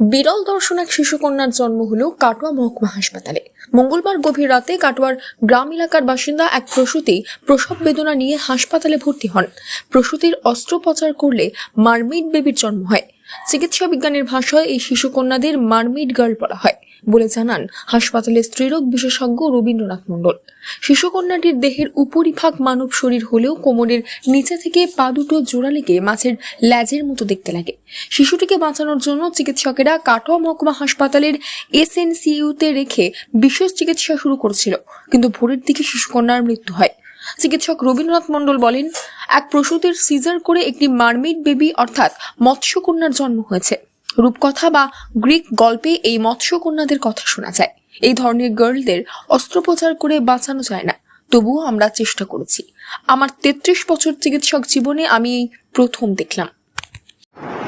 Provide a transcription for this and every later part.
বিরল দর্শন এক শিশুকন্যার জন্ম হল কাটোয়া মহকুমা হাসপাতালে। মঙ্গলবার গভীর রাতে কাটোয়ার গ্রাম এলাকার বাসিন্দা এক প্রসূতি প্রসব বেদনা নিয়ে হাসপাতালে ভর্তি হন। প্রসূতির অস্ত্রোপচার করলে মারমিড বেবির জন্ম হয়। চিকিৎসা বিজ্ঞানের ভাষায় এই শিশুকন্যাদের মারমিড গার্ল বলা হয় বলে জানান হাসপাতালের স্ত্রীরোগ বিশেষজ্ঞ রবীন্দ্রনাথ মণ্ডল। শিশুকন্যাটির দেহের উপরিভাগ মানব শরীর হলেও কোমরের নিচে থেকে পা দুটো জোড়া লেগে মাছের ল্যাজের মতো দেখতে লাগে। শিশুটিকে বাঁচানোর জন্য চিকিৎসকেরা কাটোয়া মহকুমা হাসপাতালের এসএনসিইউতে রেখে বিশেষ চিকিৎসা শুরু করেছিল, কিন্তু ভোরের দিকে শিশুকন্যার মৃত্যু হয়। চিকিৎসক রবীন্দ্রনাথ মণ্ডল বলেন এক প্রসূতির সিজার করে একটি মারমিড বেবি অর্থাৎ মৎস্যকন্যার জন্ম হয়েছে। রূপকথা বা গ্রিক গল্পে এই মৎস্যকন্যাদের কথা শোনা যায়। এই ধরনের গার্লদের অস্ত্রোপচার করে বাঁচানো যায় না। তবুও আমরা চেষ্টা করেছি। আমার তেত্রিশ বছর চিকিৎসক জীবনে আমি এই প্রথম দেখলাম।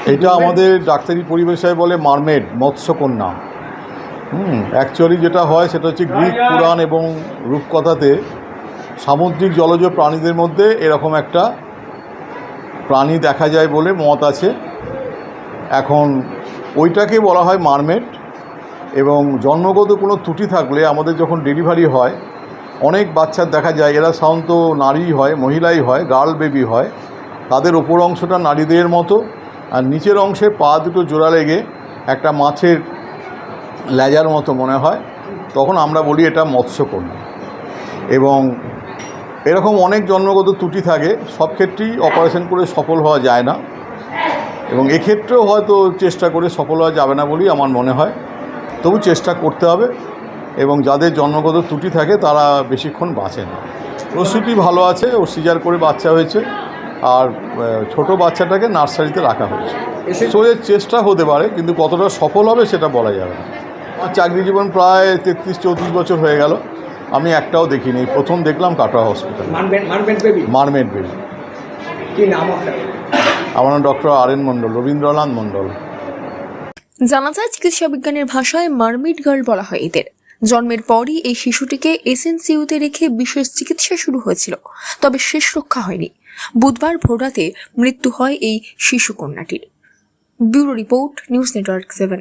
এটা আমাদের ডাক্তারি পরিভাষায় বলে মারমেড, মৎস্যকন্যা। হুম অ্যাকচুয়ালি যেটা হয় সেটা হচ্ছে গ্রিক পুরাণ এবং রূপকথাতে সামুদ্রিক জলজ প্রাণীদের মধ্যে এরকম একটা প্রাণী দেখা যায় বলে মত আছে। এখন ওইটাকে বলা হয় মারমেট এবং জন্মগত কোনো ত্রুটি থাকলে আমাদের যখন ডেলিভারি হয়, অনেক বাচ্চার দেখা যায়, এরা সাধারণত নারী হয়, মহিলাই হয়, গার্ল বেবি হয়। তাদের ওপর অংশটা নারীদের মতো আর নিচের অংশে পা দুটো জোড়া লেগে একটা মাছের লেজার মতো মনে হয়। তখন আমরা বলি এটা মৎস্যকন্যা। এবং এরকম অনেক জন্মগত ত্রুটি থাকে সব ক্ষেত্রেই অপারেশন করে সফল হওয়া যায় না। এবং এক্ষেত্রেও হয়তো চেষ্টা করে সফল হওয়া যাবে না বলেই আমার মনে হয়। তবু চেষ্টা করতে হবে এবং যাদের জন্মগত ত্রুটি থাকে তারা বেশিক্ষণ বাঁচে না প্রস্তুতি ভালো আছে ও সিজার করে বাচ্চা হয়েছে। আর ছোট বাচ্চাটাকে নার্সারিতে রাখা হয়েছে। শোয়ের চেষ্টা হতে পারে কিন্তু কতটা সফল হবে সেটা বলা যাবে না। চাকরি জীবন প্রায় তেত্রিশ চৌত্রিশ বছর হয়ে গেল। আমি একটাও দেখিনি। এই প্রথম দেখলাম কাটোয়া হসপিটাল মানবেন বেবি? Mermaid baby. কি নাম আপনার? আমার নাম doctor R N Mondal Rabindranath Mondal. জানা যায় চিকিৎসা বিজ্ঞানের ভাষায় মারমিড গার্ল বলা হয় এদের। জন্মের পরই এই শিশুটিকে এসএনসিইউতে রেখে বিশেষ চিকিৎসা শুরু হয়েছিল তবে শেষ রক্ষা হয়নি। বুধবার ভোররাতে মৃত্যু হয় এই শিশু কন্যাটির। Bureau report news network seven.